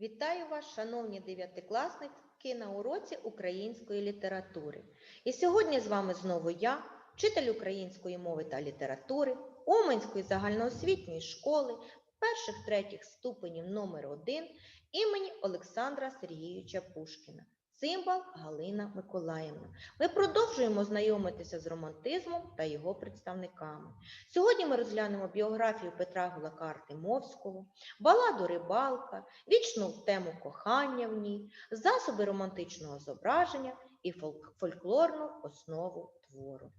Вітаю вас, шановні дев'ятикласники, на уроці української літератури. І сьогодні з вами знову я, вчитель української мови та літератури Уманської загальноосвітньої школи перших третіх ступенів номер 1 імені Олександра Сергійовича Пушкіна. Цимбал Галина Миколаївна. Ми продовжуємо знайомитися з романтизмом та його представниками. Сьогодні ми розглянемо біографію Петра Гулака Артемовського, баладу Рибалка, вічну тему кохання в ній, засоби романтичного зображення і фол- фольклорну основу твору.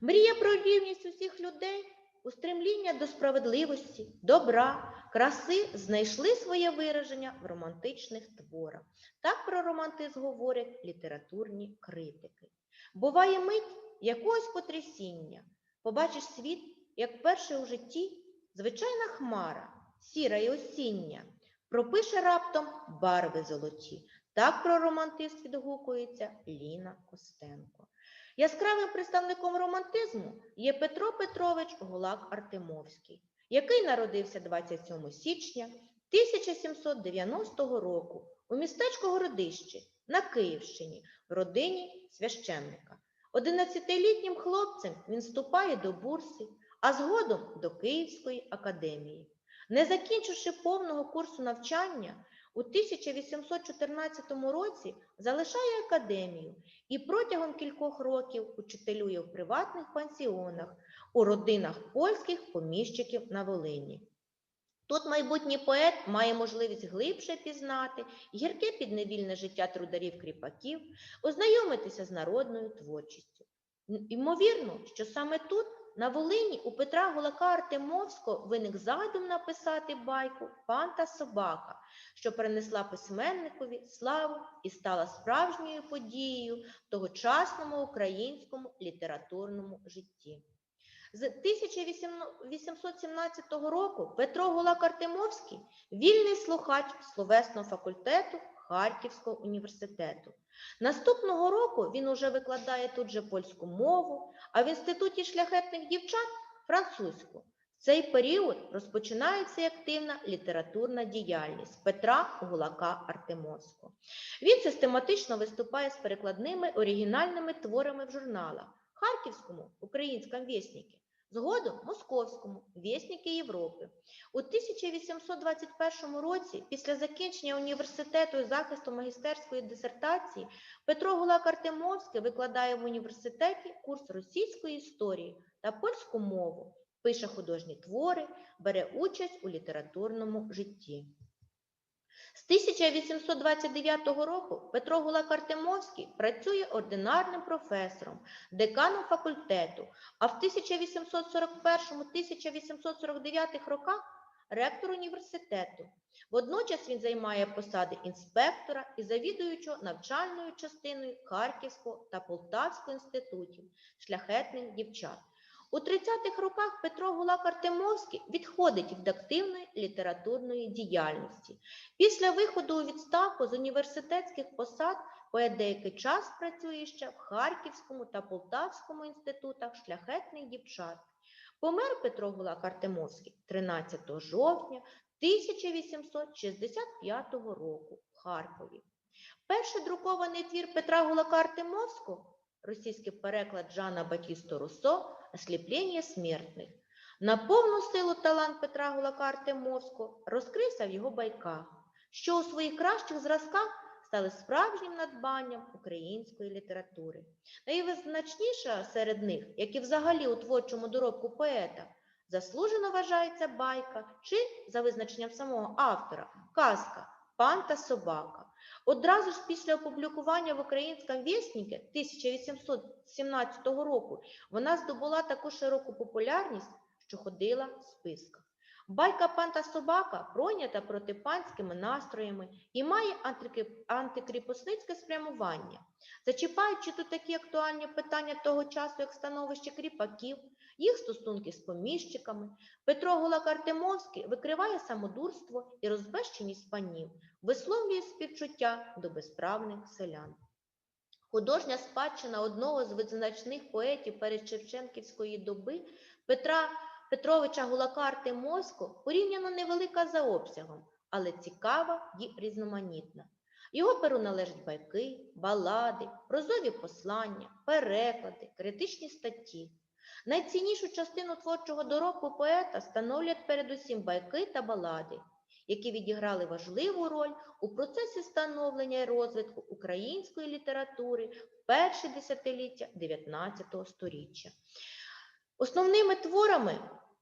Мрія про рівність усіх людей, устремління до справедливості, добра, краси знайшли своє вираження в романтичних творах. Так про романтизм говорять літературні критики. Буває мить якогось потрясіння. Побачиш світ, як вперше у житті, звичайна хмара, сіра й осіння, пропише раптом барви золоті. Так про романтизм відгукується Ліна Костенко. Яскравим представником романтизму є Петро Петрович Гулак Артемовський, який народився 27 січня 1790 року у містечку Городище на Київщині в родині священника. 11-літнім хлопцем він вступає до бурси, а згодом до Київської академії. Не закінчивши повного курсу навчання, у 1814 році залишає академію і протягом кількох років учителює в приватних пансіонах у родинах польських поміщиків на Волині. Тут майбутній поет має можливість глибше пізнати гірке підневільне життя трударів кріпаків, ознайомитися з народною творчістю. Ймовірно, що саме тут, на Волині, у Петра Гулака Артемовського виник задум написати байку Пан та собака, що принесла письменникові славу і стала справжньою подією в тогочасному українському літературному житті. З 1817 року Петро Гулак Артемовський вільний слухач словесного факультету Харківського університету. Наступного року він уже викладає тут же польську мову, а в інституті шляхетних дівчат французьку. В цей період розпочинається активна літературна діяльність Петра Гулака Артемовського. Він систематично виступає з перекладними оригінальними творами в журналах Харківському Українському вєсніки, згодом Московському Вєсніки Європи. У 1821 році, після закінчення університету і захисту магістерської дисертації, Петро Гулак Артемовський викладає в університеті курс російської історії та польську мову, пише художні твори, бере участь у літературному житті. З 1829 року Петро Гулак Артемовський працює ординарним професором, деканом факультету, а в 1841-1849 роках ректор університету. Водночас він займає посади інспектора і завідуючого навчальною частиною Харківського та Полтавського інститутів шляхетних дівчат. У 30-х роках Петро Гулак Артемовський відходить від активної літературної діяльності. Після виходу у відставку з університетських посад поет деякий час працює ще в Харківському та Полтавському інститутах шляхетних дівчат. Помер Петро Гулак Артемовський 13 жовтня 1865 року в Харкові. Перший друкований твір Петра Гулака Артемовського, російський переклад Жана Батісто Руссо «Осліплення смертних». На повну силу талант Петра Гулака Артемовського розкрився в його байках, що у своїх кращих зразках стали справжнім надбанням української літератури. Найвизначніша серед них, як і взагалі у творчому доробку поета, заслужено вважається байка чи, за визначенням самого автора, казка Пан та собака. Одразу ж після опублікування в Українському вісніку 1817 року вона здобула таку широку популярність, що ходила в списках. Байка «Пан та собака пройнята протипанськими настроями і має антикріпосницьке спрямування, зачіпаючи тут такі актуальні питання того часу, як становище кріпаків, їх стосунки з поміщиками, Петро Гулак Артемовський викриває самодурство і розбещеність панів, висловлює співчуття до безправних селян. Художня спадщина одного з визначних поетів передшевченківської доби Петра Петровича Гулака Артемовського порівняно невелика за обсягом, але цікава і різноманітна. Його перу належать байки, балади, прозові послання, переклади, критичні статті. Найціннішу частину творчого доробку поета становлять передусім байки та балади, які відіграли важливу роль у процесі становлення і розвитку української літератури в перші десятиліття 19 століття. Основними творами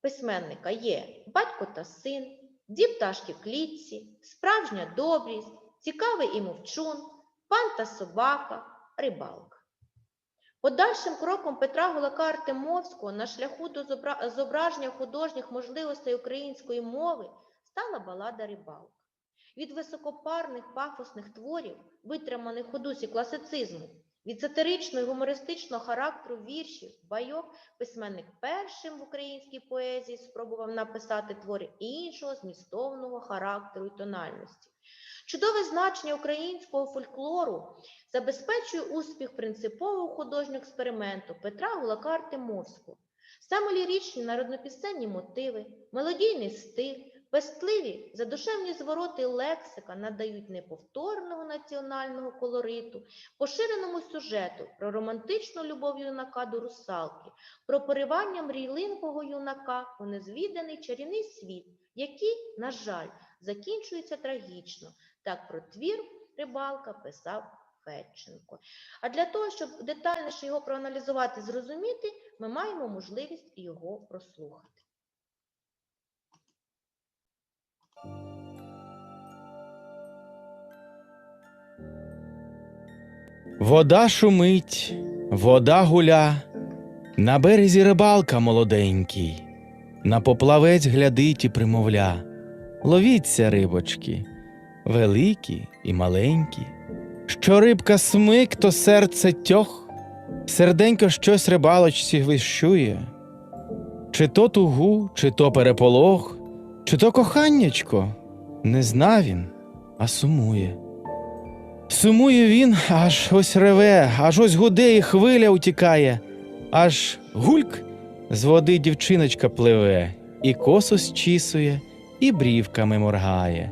письменника є Батько та син, Дві пташки клітці, Справжня добрість, Цікавий і мовчун, Пан та собака, Рибалка. Подальшим кроком Петра Гулака Артемовського на шляху до зображення художніх можливостей української мови стала балада Рибалка. Від високопарних пафосних творів, витриманих у дусі класицизму, від сатиричного і гумористичного характеру віршів, байок, письменник першим в українській поезії спробував написати твори іншого змістовного характеру і тональності. Чудове значення українського фольклору забезпечує успіх принципового художнього експерименту Петра Гулака Артемовського. Саме ліричні народнопісенні мотиви, мелодійний стиль, пестливі задушевні звороти лексика надають неповторного національного колориту, поширеному сюжету про романтичну любов юнака до русалки, про поривання мрійливого юнака у незвіданий чарівний світ, який, на жаль, закінчується трагічно. Так про твір рибалка писав Федченко. А для того, щоб детальніше його проаналізувати, зрозуміти, ми маємо можливість його прослухати. Вода шумить, вода гуля, на березі рибалка молоденький, на поплавець глядить і примовля. Ловіться, рибочки, великі і маленькі. Що рибка смик, то серце тьох, серденько щось рибалочці вищує. Чи то тугу, чи то переполох, чи то коханнячко, не зна він, а сумує. Сумує він, аж ось реве, аж ось гуде і хвиля утікає, аж гульк з води дівчиночка пливе, і косу зчісує, і брівками моргає.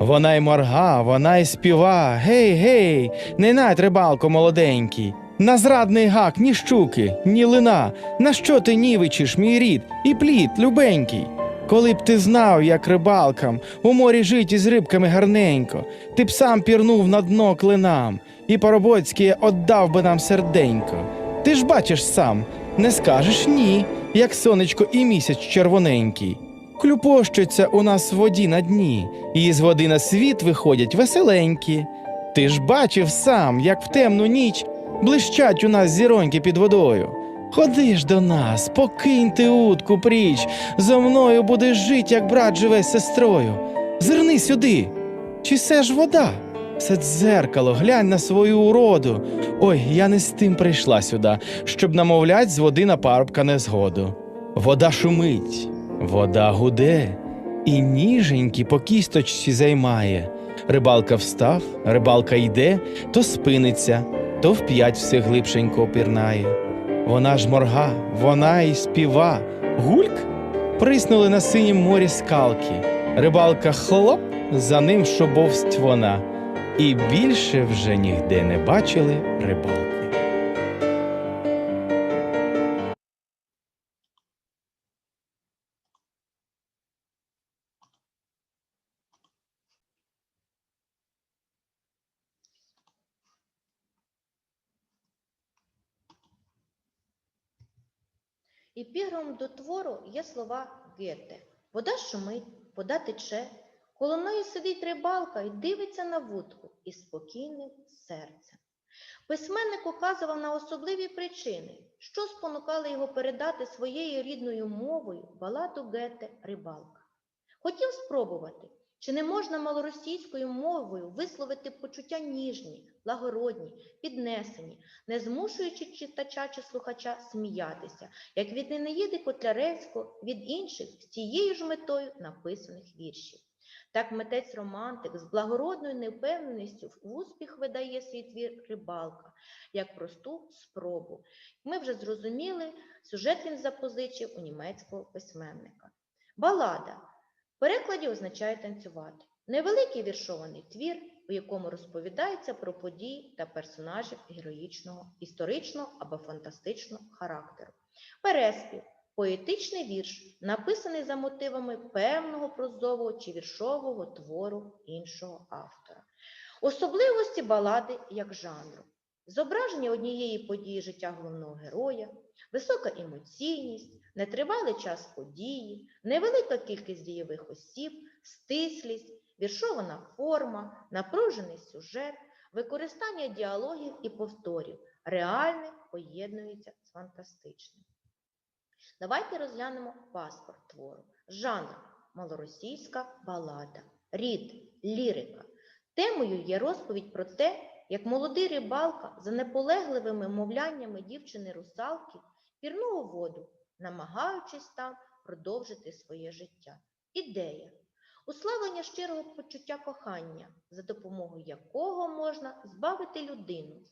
Вона й морга, вона й співа. Гей, гей, не нать рибалко молоденький. На зрадний гак ні щуки, ні лина. На що ти нівичиш, мій рід, і плід, любенький? Коли б ти знав, як рибалкам у морі жить із рибками гарненько, ти б сам пірнув на дно клинам, і Поробоцький отдав би нам серденько. Ти ж бачиш сам, не скажеш ні, як сонечко і місяць червоненький. Клюпощуться у нас в воді на дні, і з води на світ виходять веселенькі. Ти ж бачив сам, як в темну ніч блищать у нас зіроньки під водою. Ходи ж до нас, покинь ти утку пріч, зо мною будеш жить, як брат живе з сестрою. Зирни сюди. Чи все ж вода? Це дзеркало, глянь на свою уроду. Ой, я не з тим прийшла сюди, щоб намовлять з води на парубка незгоду. Вода шумить, вода гуде, і ніженькі по кісточці займає. Рибалка встав, рибалка йде, то спиниться, то вп'ять все глибшенько пірнає. Вона ж морга, вона й співа. Гульк приснули на синім морі скалки. Рибалка хлоп, за ним шобовсть вона. І більше вже нігде не бачили рибалки. Епіграмом до твору є слова Гете. Вода шумить, вода тече, коло неї сидить рибалка і дивиться на вудку із спокійним серцем. Письменник указував на особливі причини, що спонукали його передати своєю рідною мовою баладу Гете Рибалка. Хотів спробувати, чи не можна малоросійською мовою висловити почуття ніжні, лагородні, піднесені, не змушуючи читача чи слухача сміятися, як від Ненеїди Котляревського, від інших з тією ж метою написаних віршів. Так митець романтик з благородною невпевненістю в успіх видає свій твір рибалка як просту спробу. Ми вже зрозуміли, сюжет він запозичив у німецького письменника. Балада перекладі означає танцювати. Невеликий віршований твір, у якому розповідається про події та персонажів героїчного, історичного або фантастичного характеру. Переспів поетичний вірш, написаний за мотивами певного прозового чи віршового твору іншого автора. Особливості балади як жанру. Зображення однієї події життя головного героя, висока емоційність, нетривалий час події, невелика кількість дієвих осіб, стислість, віршована форма, напружений сюжет, використання діалогів і повторів, реальне поєднується з фантастичним. Давайте розглянемо паспорт твору. Жанр малоросійська балада, рід лірика. Темою є розповідь про те, як молодий рибалка за неполегливими мовляннями дівчини русалки пірнув у воду, намагаючись там продовжити своє життя. Ідея уславлення щирого почуття кохання, за допомогою якого можна збавити людину,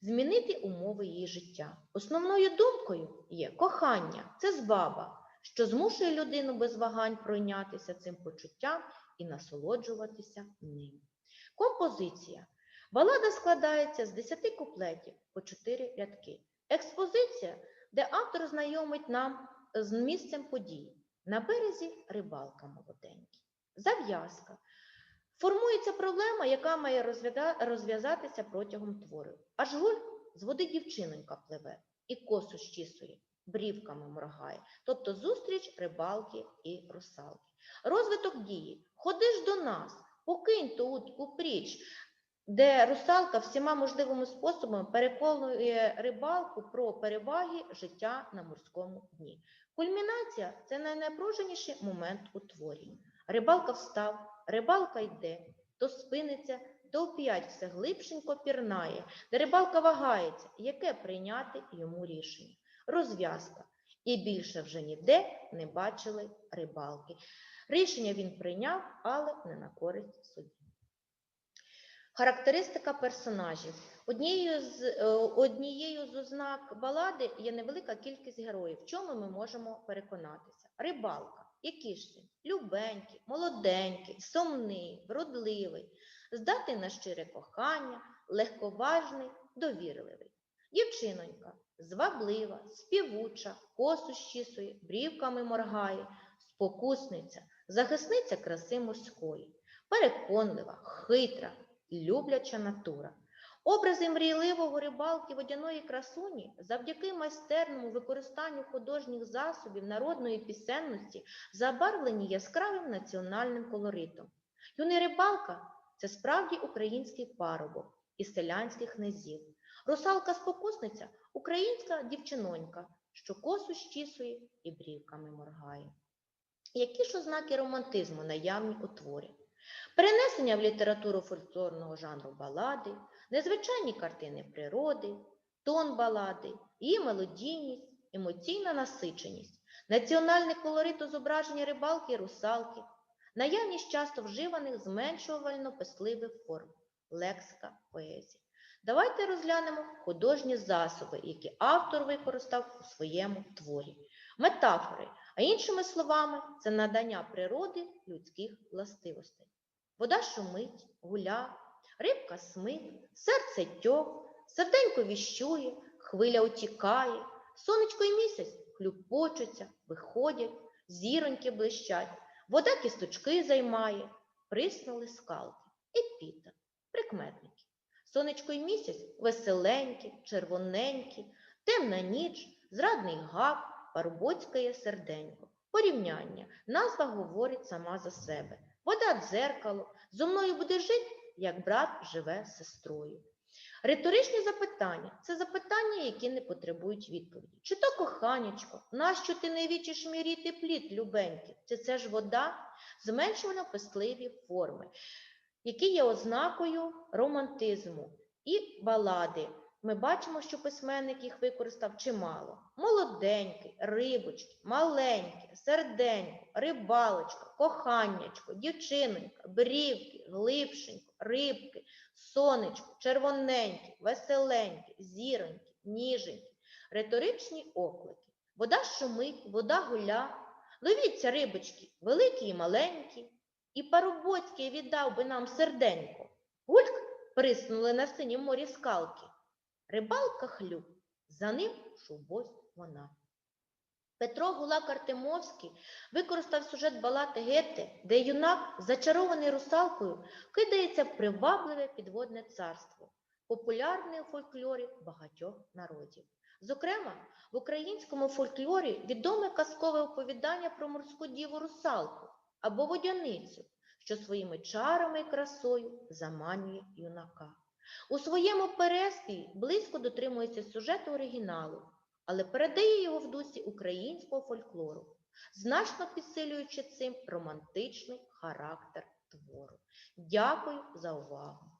змінити умови її життя. Основною думкою є кохання це збаба, що змушує людину без вагань пройнятися цим почуттям і насолоджуватися ним. Композиція. Балада складається з 10 куплетів по 4 рядки. Експозиція, де автор знайомить нам з місцем подій. На березі рибалка молоденький. Зав'язка. Формується проблема, яка має розв'язатися протягом твору. Аж гуль з води дівчинонька пливе і косу щісує, брівками моргає. Тобто зустріч рибалки і русалки. Розвиток дії. Ходи ж до нас, покинь ту утку пріч, де русалка всіма можливими способами переконує рибалку про переваги життя на морському дні. Кульмінація це найнапруженіший момент у творі. Рибалка встав, рибалка йде, то спиниться, то оп'ять все глибшенько пірнає, де рибалка вагається, яке прийняти йому рішення. Розв'язка. І більше вже ніде не бачили рибалки. Рішення він прийняв, але не на користь собі. Характеристика персонажів. Однією з, е, однією з ознак балади є невелика кількість героїв. В чому ми можемо переконатися? Рибалка. Який ж він? Любенький, молоденький, сумний, вродливий, здатний на щире кохання, легковажний, довірливий. Дівчинонька зваблива, співуча, косу щісує, брівками моргає, спокусниця, захисниця краси морської, переконлива, хитра, любляча натура. Образи мрійливого рибалки водяної красуні завдяки майстерному використанню художніх засобів народної пісенності забарвлені яскравим національним колоритом. Юний рибалка це справді український парубок із селянських низів. Русалка-спокусниця українська дівчинонька, що косу щісує і брівками моргає. Які ж ознаки романтизму наявні у творі? Перенесення в літературу фольклорного жанру балади, незвичайні картини природи, тон балади, її мелодійність, емоційна насиченість, національний колорит у зображенні рибалки і русалки, наявність часто вживаних зменшувально-писливих форм, лексика, поезія. Давайте розглянемо художні засоби, які автор використав у своєму творі. Метафори, а іншими словами, це надання природи людських властивостей. Вода шумить, гуля, рибка смить, серце тьох, серденько віщує, хвиля утікає, сонечко й місяць хлюпочуться, виходять, зіроньки блищать, вода кісточки займає, приснули скалки, епіта, прикметники. Сонечко й місяць веселенькі, червоненькі, темна ніч, зрадний гав, парубоцькає серденько. Порівняння. Назва говорить сама за себе. Вода дзеркало, зо мною буде жити, як брат живе з сестрою. Риторичні запитання це запитання, які не потребують відповіді. Чи то коханячко, нащо ти не вічиш міріти плід, любенький? Чи це ж вода? Зменшувано пестливі форми, які є ознакою романтизму і балади. Ми бачимо, що письменник їх використав чимало. Молоденький, рибочки, маленьке, серденько, рибалочка, коханнячко, дівчинонька, брівки, глибшенько, рибки, сонечко, червоненьке, веселеньке, зіроньке, ніженьке, риторичні оклики. Вода шумить, вода гуля, Ловіться, рибочки, великі і маленькі, і Парубоцький віддав би нам серденько. Гульк приснули на синім морі скалки. Рибалка хлюп, за ним шубось вона. Петро Гулак Артемовський використав сюжет балати Гетте, де юнак, зачарований русалкою, кидається в привабливе підводне царство, популярне у фольклорі багатьох народів. Зокрема, в українському фольклорі відоме казкове оповідання про морську діву русалку або водяницю, що своїми чарами і красою заманює юнака. У своєму переспіві близько дотримується сюжету оригіналу, але передає його в дусі українського фольклору, значно підсилюючи цим романтичний характер твору. Дякую за увагу!